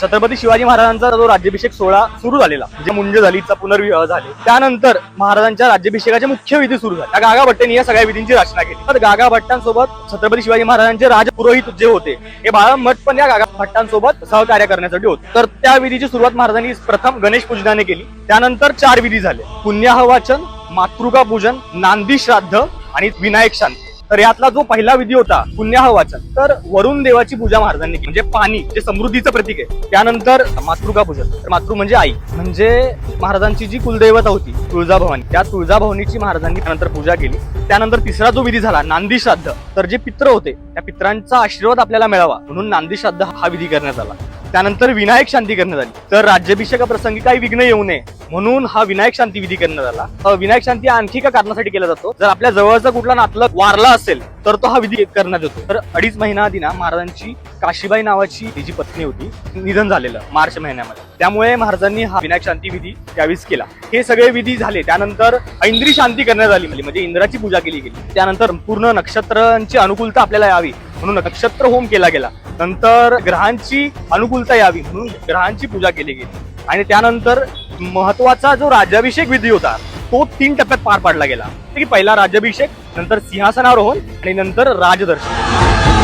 छत्रपती शिवाजी महाराजांचा जो राज्याभिषेक सोहळा सुरू झालेला जे मुंज झाली पुनर्विवाह झाले. त्यानंतर महाराजांच्या राज्याभिषेकाचे मुख्य विधी सुरू झाले. त्या गागा भट्टांनी या सगळ्या विधींची रचना केली. तर गागा भट्टांसोबत छत्रपती शिवाजी महाराजांचे राजपुरोहित जे होते हे बाळा मठ पण या गागा भट्टांसोबत सहकार्य करण्यासाठी होते. तर त्या विधीची सुरुवात महाराजांनी प्रथम गणेश पूजनाने केली. त्यानंतर चार विधी झाले. पुण्याह वाचन मातृका पूजन नांदी श्राद्ध आणि विनायक शांत. तर यातला जो पहिला विधी होता पुण्याह वाचन तर वरुण देवाची पूजा महाराजांनी केली. म्हणजे पाणी जे समृद्धीचं प्रतीक आहे. त्यानंतर मातृका पूजन तर मातृ म्हणजे आई. म्हणजे महाराजांची जी कुलदैवता होती तुळजाभवानी. त्या तुळजाभवानीची महाराजांनी त्यानंतर पूजा केली. त्यानंतर तिसरा जो विधी झाला नांदी श्राद्ध. तर जे पित्र होते त्या पित्रांचा आशीर्वाद आपल्याला मिळावा म्हणून नांदी श्राद्ध हा विधी करण्यात आला. त्यानंतर विनायक शांती करण्यात आली. तर राज्याभिषेका प्रसंगी काही विघ्न येऊ नये म्हणून हा विनायक शांती विधी करण्यात आला विनायक शांती आणखी एका कारणासाठी केला जातो. जर आपल्या जवळचा कुठला नातलं वारला असेल तर तो हा विधी करण्यात येतो. तर अडीच महिना आधी ना महाराजांची काशीबाई नावाची ही जी पत्नी होती निधन झालेलं मार्च महिन्यामध्ये. त्यामुळे महाराजांनी हा विनायक शांती विधी त्यावेळेस केला. हे सगळे विधी झाले. त्यानंतर ऐंद्री शांती करण्यात आली. म्हणजे, म्हणजे इंद्राची पूजा केली गेली. त्यानंतर पूर्ण नक्षत्रांची अनुकूलता आपल्याला यावी म्हणून नक्षत्र होम केला गेला. नंतर ग्रहांची अनुकूलता यावी म्हणून ग्रहांची पूजा केली गेली. आणि त्यानंतर महत्त्वाचा जो राज्याभिषेक विधी होता तो तीन टप्प्यात पार पाडला गेला. की पहिला राज्याभिषेक नंतर सिंहासनारोहण आणि नंतर राजदर्शन.